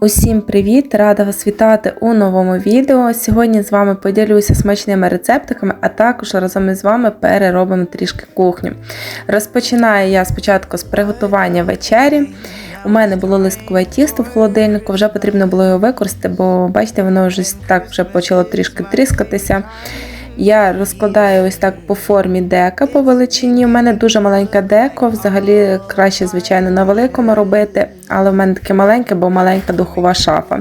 Усім привіт! Рада вас вітати у новому відео. Сьогодні з вами поділюся смачними рецептиками, а також разом із вами переробимо трішки кухню. Розпочинаю я спочатку з приготування вечері. У мене було листкове тісто в холодильнику, вже потрібно було його використати, бо бачите, воно вже так вже почало трішки тріскатися. Я розкладаю ось так по формі дека по величині. У мене дуже маленьке деко, взагалі краще, звичайно, на великому робити, але в мене таке маленьке, бо маленька духова шафа.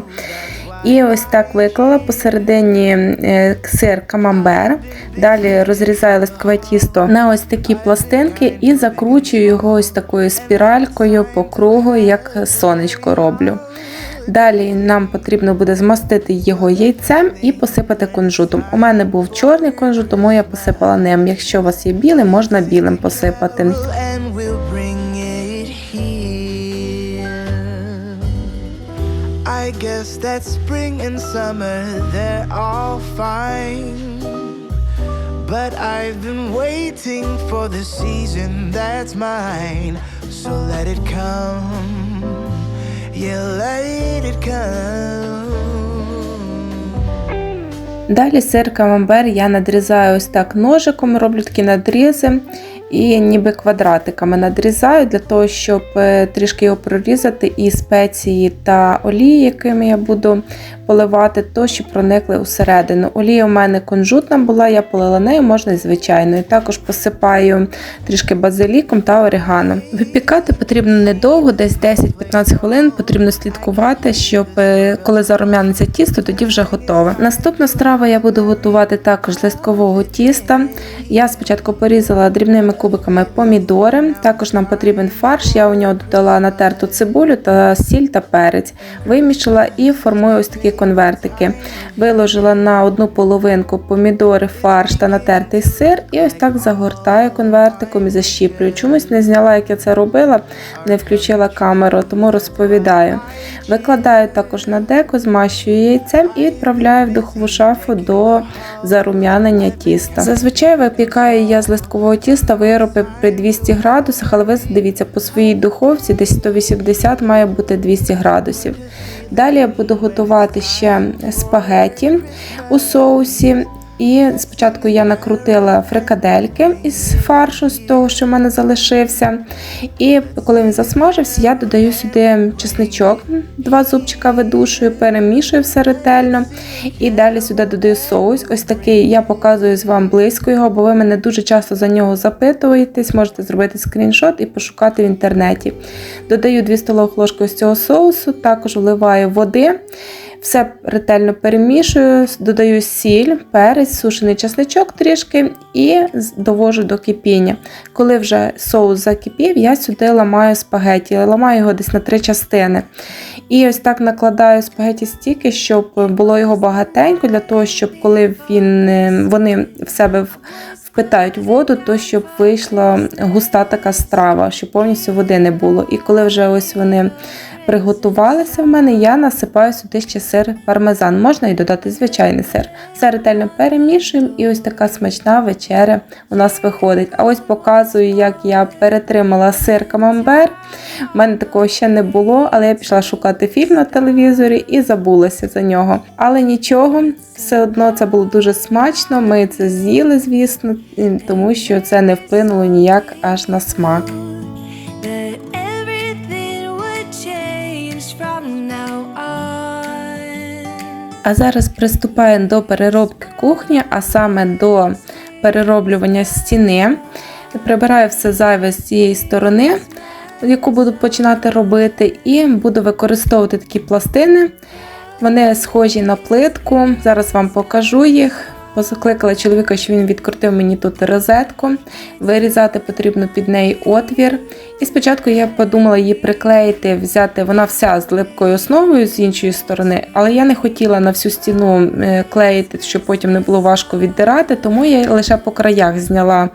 І ось так виклала посередині е, сир камамбер. Далі розрізаю листкове тісто на ось такі пластинки і закручую його ось такою спіралькою по кругу, як сонечко роблю. Далі нам потрібно буде змастити його яйцем і посипати кунжутом. У мене був чорний кунжут, тому я посипала ним. Якщо у вас є білий, можна білим посипати. I guess that spring and summer, they're all fine. But I've been waiting for the season that's mine. So let it come. Далі сир камамбер я надрізаю ось так ножиком, роблю такі надрізи і ніби квадратиками надрізаю для того, щоб е, трішки його прорізати і спеції та олії, якими я буду поливати, то щоб проникли усередину. Олія у мене кунжутна була, я полила нею, можна і звичайною. Також посипаю трішки базиліком та орегано. Випікати потрібно недовго, десь 10-15 хвилин. Потрібно слідкувати, щоб е, коли зарум'яниться тісто, тоді вже готове. Наступна страва я буду готувати також з листкового тіста. Я спочатку порізала дрібними кубиками помідори. Також нам потрібен фарш. Я у нього додала натерту цибулю та сіль та перець. Вимішала і формую ось такі конвертики. Виложила на одну половинку помідори, фарш та натертий сир, і ось так загортаю конвертиком і защіплюю. Чомусь не зняла, як я це робила, не включила камеру, тому розповідаю. Викладаю також на деко, змащую яйцем і відправляю в духову шафу до зарум'янення тіста. Зазвичай випікаю я з листкового тіста вироби при 200 градусах, але ви дивіться, по своїй духовці десь 180 має бути 200 градусів. Далі я буду готувати ще спагеті у соусі. І спочатку я накрутила фрикадельки із фаршу, з того, що в мене залишився. І коли він засмажився, я додаю сюди чесничок, два зубчика видушую, перемішую все ретельно. І далі сюди додаю соус. Ось такий я показую з вам близько його, бо ви мене дуже часто за нього запитуєтесь. Можете зробити скріншот і пошукати в інтернеті. Додаю 2 столових ложки з цього соусу, також вливаю води. Все ретельно перемішую, додаю сіль, перець, сушений чесничок трішки і довожу до кипіння. Коли вже соус закипів, я сюди ламаю спагеті, ламаю його десь на три частини. І ось так накладаю спагеті стільки, щоб було його багатенько, для того, щоб коли він, е, вони в себе впитають воду, то щоб вийшла густа така страва, щоб повністю води не було. І коли вже ось вони приготувалися в мене, я насипаю сюди ще сир пармезан. Можна і додати звичайний сир. Все ретельно перемішуємо, і ось така смачна вечеря у нас виходить. А ось показую, як я перетримала сир камамбер. У мене такого ще не було, але я пішла шукати фільм на телевізорі і забулася за нього. Але нічого, все одно це було дуже смачно. Ми це з'їли, звісно, тому що це не вплинуло ніяк аж на смак. А зараз приступаємо до переробки кухні, а саме до перероблювання стіни. Прибираю все зайве з цієї сторони, яку буду починати робити, і буду використовувати такі пластини. Вони схожі на плитку. Зараз вам покажу їх. Позакликала чоловіка, що він відкрутив мені тут розетку. Вирізати потрібно під неї отвір. І спочатку я подумала її приклеїти, взяти, вона вся з липкою основою з іншої сторони, але я не хотіла на всю стіну е, клеїти, щоб потім не було важко віддирати, тому я лише по краях зняла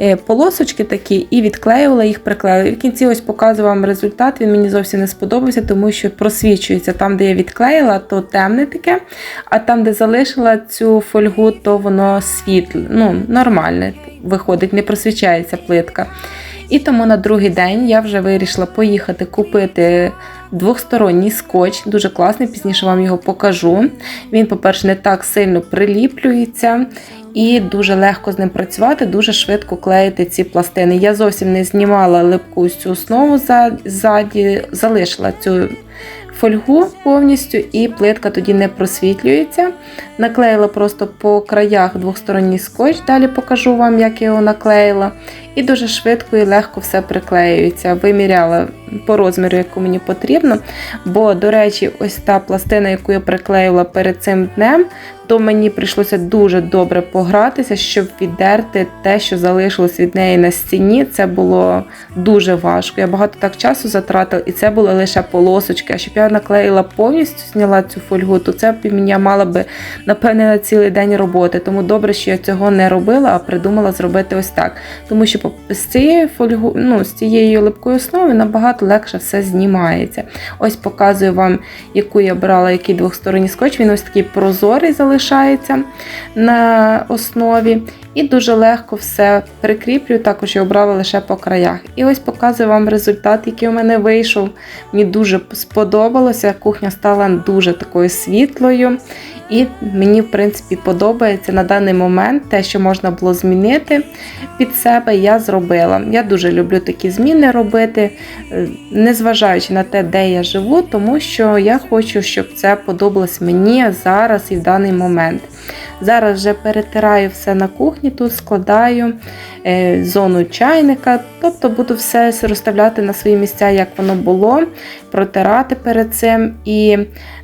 е, полосочки такі і відклеювала їх, приклеїла. І в кінці ось показую вам результат. Він мені зовсім не сподобався, тому що просвічується там, де я відклеїла, то темне таке, а там, де залишила цю фольгу, то воно світле, ну, нормальне виходить, не просвічається плитка. І тому на другий день я вже вирішила поїхати купити двохсторонній скотч, дуже класний, пізніше вам його покажу. Він, по-перше, не так сильно приліплюється. І дуже легко з ним працювати, дуже швидко клеїти ці пластини. Я зовсім не знімала липку цю основу ззаді, залишила цю фольгу повністю, і плитка тоді не просвітлюється. Наклеїла просто по краях двохсторонній скотч, далі покажу вам, як я його наклеїла. І дуже швидко і легко все приклеюється. Виміряла по розміру, яку мені потрібно. Бо, до речі, ось та пластина, яку я приклеїла перед цим днем, то мені прийшлося дуже добре погратися, щоб віддерти те, що залишилось від неї на стіні. Це було дуже важко. Я багато так часу затратила, і це були лише полосочки. А щоб я наклеїла повністю, зняла цю фольгу, то це б мені мала би, напевне, на цілий день роботи. Тому добре, що я цього не робила, а придумала зробити ось так. Тому що з цією фольгу, ну, з цією липкою основи набагато легше все знімається. Ось показую вам, яку я брала, який двохсторонній скотч. Він ось такий прозорий залишається на основі. І дуже легко все прикріплюю, також я обрала лише по краях. І ось показую вам результат, який у мене вийшов. Мені дуже сподобалося. Кухня стала дуже такою світлою. І мені, в принципі, подобається на даний момент те, що можна було змінити під себе, я зробила. Я дуже люблю такі зміни робити, е, незважаючи на те, де я живу, тому що я хочу, щоб це подобалось мені зараз і в даний момент. Зараз вже перетираю все на кухні, тут складаю е, зону чайника, тобто буду все розставляти на свої місця, як воно було, протирати перед цим. І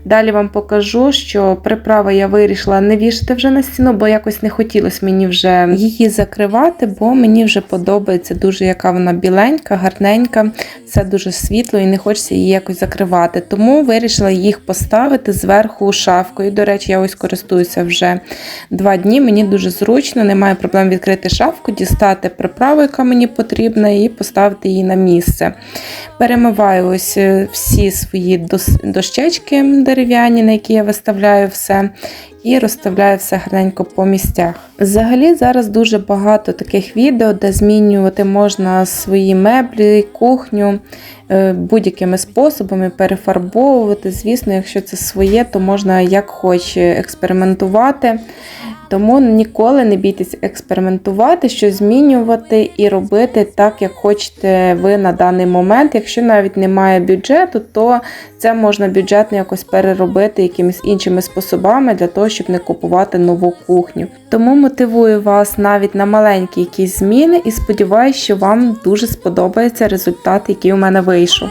далі вам покажу, що приправи я вирішила не вішати вже на стіну, бо якось не хотілося мені вже її закривати, бо мені вже подобається дуже, яка вона біленька, гарненька, все дуже світло і не хочеться її якось закривати. Тому вирішила їх поставити зверху шафкою. До речі, я ось користуюся вже два дні. Мені дуже зручно, немає проблем відкрити шафку, дістати приправу, яка мені потрібна, і поставити її на місце. Перемиваю ось е, всі свої дощечки дерев'яні, на які я виставляю все. І розставляю все гарненько по місцях. Взагалі, зараз дуже багато таких відео, де змінювати можна свої меблі, кухню е, будь-якими способами, перефарбовувати. Звісно, якщо це своє, то можна як хоче експериментувати. Тому ніколи не бійтесь експериментувати, щось змінювати і робити так, як хочете ви на даний момент. Якщо навіть немає бюджету, то це можна бюджетно якось переробити якимись іншими способами для того, щоб не купувати нову кухню. Тому мотивую вас навіть на маленькі якісь зміни і сподіваюся, що вам дуже сподобається результат, який у мене вийшов.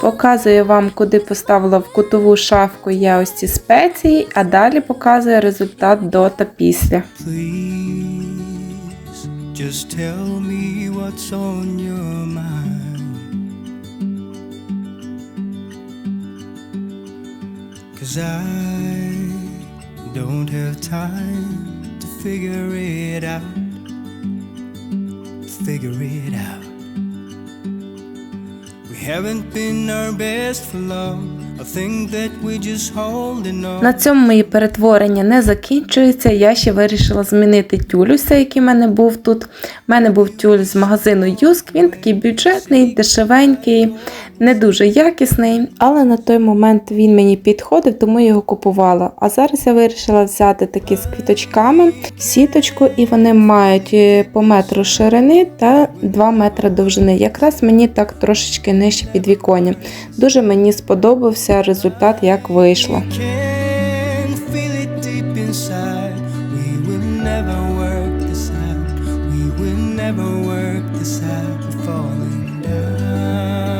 Показую вам, куди поставила в кутову шафку я ось ці спеції, а далі показую результат до та після. Just tell me what's on your mind. Cause I don't have time to figure it out. Figure it out. На цьому мої перетворення не закінчується. Я ще вирішила змінити тюлюся, який в мене був тут. У мене був тюль з магазину Юск. Він такий бюджетний, дешевенький, не дуже якісний. Але на той момент він мені підходив, тому я його купувала. А зараз я вирішила взяти такі з квіточками, сіточку, і вони мають е, по метру ширини та 2 метри довжини. Якраз мені так трошечки нижче підвіконня. Дуже мені сподобався результат, як вийшло. never work this out. Falling down.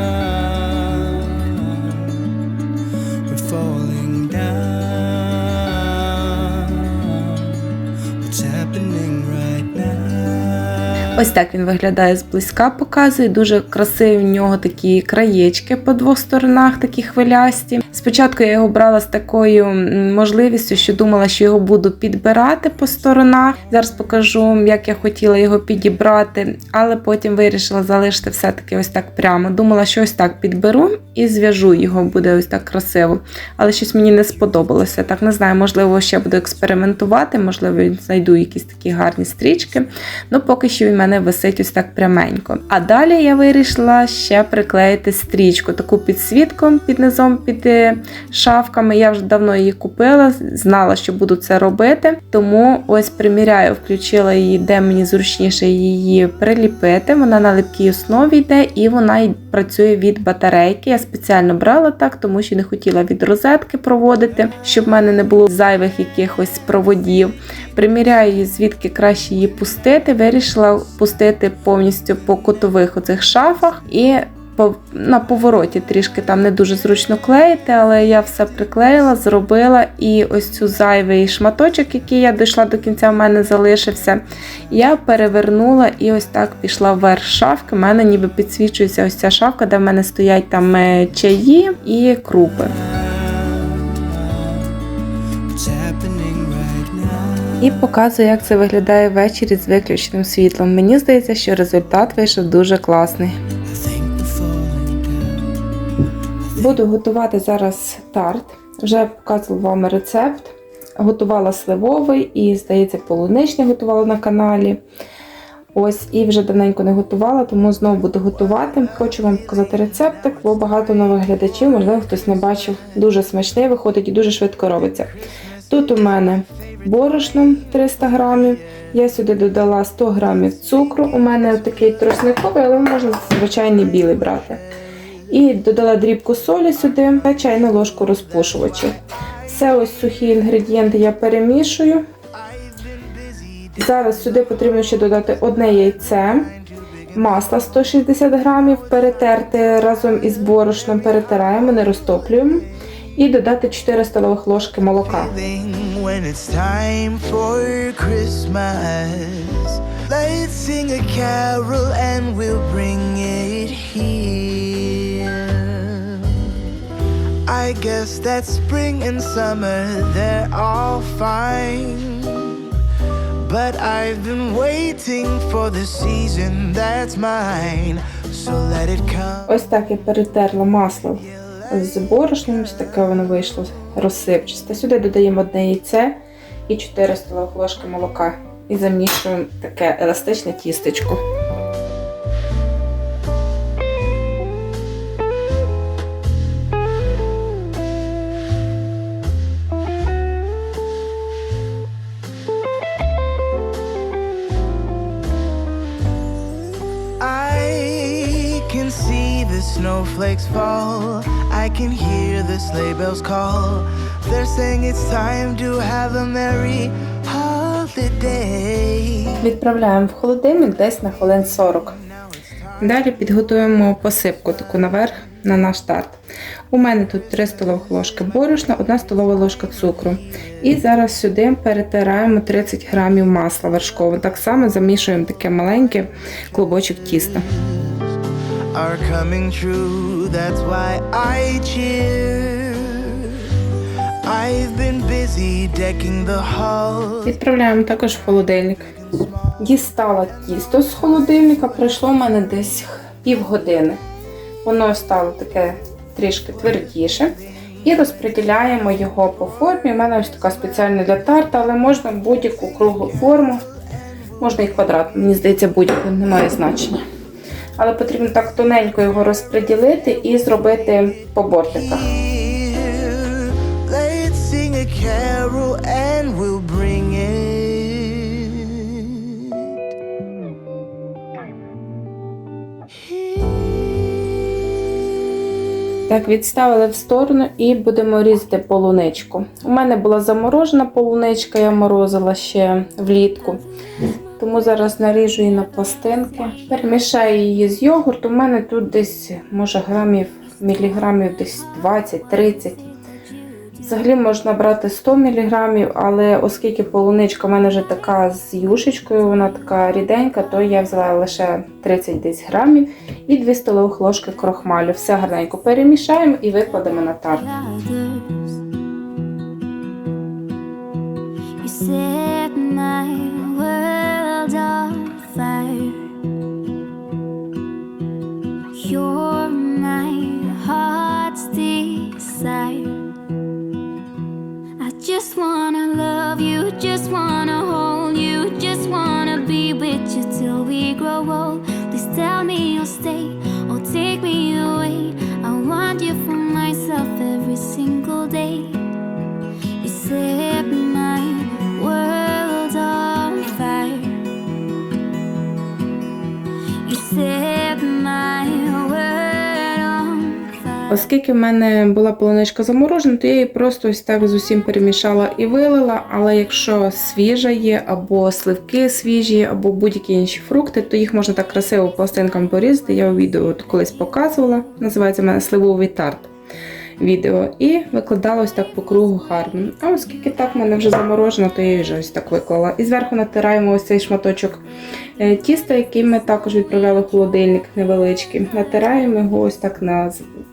Ось так він виглядає зблизька, показує. Дуже красиві в нього такі краєчки по двох сторонах, такі хвилясті. Спочатку я його брала з такою можливістю, що думала, що його буду підбирати по сторонах. Зараз покажу, як я хотіла його підібрати, але потім вирішила залишити все-таки ось так прямо. Думала, що ось так підберу і зв'яжу його, буде ось так красиво. Але щось мені не сподобалося. Так не знаю, можливо, ще буду експериментувати, можливо, знайду якісь такі гарні стрічки. Ну, поки що він мене висить ось так пряменько. А далі я вирішила ще приклеїти стрічку, таку підсвітку під низом під шафками. Я вже давно її купила, знала, що буду це робити. Тому ось приміряю, включила її, де мені зручніше її приліпити. Вона на липкій основі йде і вона працює від батарейки. Я спеціально брала так, тому що не хотіла від розетки проводити, щоб в мене не було зайвих якихось проводів. Приміряю її, звідки краще її пустити. Вирішила пустити повністю по кутових оцих шафах і на повороті трішки там не дуже зручно клеїти, але я все приклеїла, зробила. І ось цю зайвий шматочок, який я дійшла до кінця, в мене залишився. Я перевернула і ось так пішла вверх шафки. У мене ніби підсвічується ось ця шафка, де в мене стоять там е, чаї і крупи. І показую, як це виглядає ввечері з виключеним світлом. Мені здається, що результат вийшов дуже класний. Буду готувати зараз тарт. Вже показувала вам рецепт. Готувала сливовий і, здається, полуничний готувала на каналі. Ось і вже давненько не готувала, тому знову буду готувати. Хочу вам показати рецептик, бо багато нових глядачів, можливо, хтось не бачив. Дуже смачний виходить і дуже швидко робиться. Тут у мене борошно 300 грамів. Я сюди додала 100 грамів цукру. У мене такий тросниковий, але можна звичайний білий брати. І додала дрібку солі сюди та чайну ложку розпушувачу. Все ось сухі інгредієнти я перемішую. Зараз сюди потрібно ще додати одне яйце, масло 160 грамів, перетерти разом із борошном, перетираємо, не розтоплюємо. І додати 4 столових ложки молока. Let's sing a carol and we'll bring it here. I guess that spring and summer, they're all fine. But I've been waiting for the season that's mine. So let it come. Ось так я перетерла масло з борошном, ось таке воно вийшло розсипчасте. Сюди додаємо одне яйце і 4 столових ложки молока. І замішуємо таке еластичне тістечко. Sleigh bells call. They're saying it's time to have a merry holiday. Відправляємо в холодильник десь на хвилин 40. Далі підготуємо посипку таку наверх на наш тарт. У мене тут 3 столових ложки борошна, 1 столова ложка цукру. І зараз сюди перетираємо 30 грамів масла вершкового. Так само замішуємо таке маленьке клубочок тіста. Are coming true, that's why I cheer. Відправляємо також в холодильник. Дістала тісто з холодильника, пройшло в мене десь півгодини. Воно стало таке трішки твердіше. І розподіляємо його по формі. У мене ось така спеціальна для тарта, але можна будь-яку круглу форму, можна і квадрат. Мені здається, будь-яку немає значення. Але потрібно так тоненько його розподілити і зробити по бортиках. Так, відставили в сторону і будемо різати полуничку. У мене була заморожена полуничка, я морозила ще влітку. Тому зараз наріжу її на пластинки. Перемішаю її з йогуртом. У мене тут десь, може, грамів, міліграмів десь 20-30. Взагалі можна брати 100 мг, але оскільки полуничка в мене вже така з юшечкою, вона така ріденька, то я взяла лише 30 десь грамів і 2 столових ложки крохмалю. Все гарненько перемішаємо і викладемо на тарт. set my world on fire. Wanna love you, just wanna hold you, just wanna be with you till we grow old. Оскільки в мене була полуничка заморожена, то я її просто ось так з усім перемішала і вилила. Але якщо свіжа є, або сливки свіжі, або будь-які інші фрукти, то їх можна так красиво пластинками порізати. Я у відео колись показувала. Називається в мене сливовий тарт. Відео і викладала ось так по кругу гарно. А оскільки так в мене вже заморожено, то я її вже ось так виклала. І зверху натираємо ось цей шматочок е, тіста, який ми також відправляли в холодильник невеличкий. Натираємо його ось так на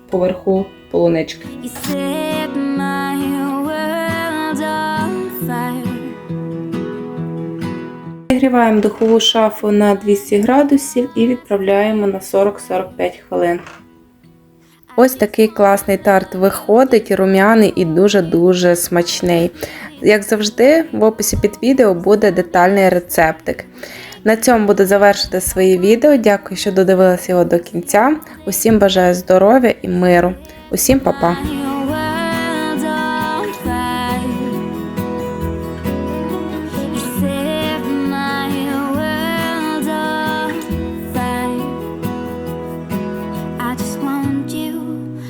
поверху полунички. Нагріваємо духову шафу на 200 градусів і відправляємо на 40-45 хвилин. Ось такий класний тарт виходить, рум'яний і дуже-дуже смачний. Як завжди, в описі під відео буде детальний рецептик. На цьому буду завершити своє відео. Дякую, що додивилися його до кінця. Усім бажаю здоров'я і миру. Усім па-па!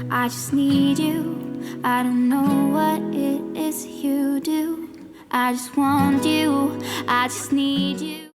I just need you. I don't know what it is you do. I just want you. I just need you.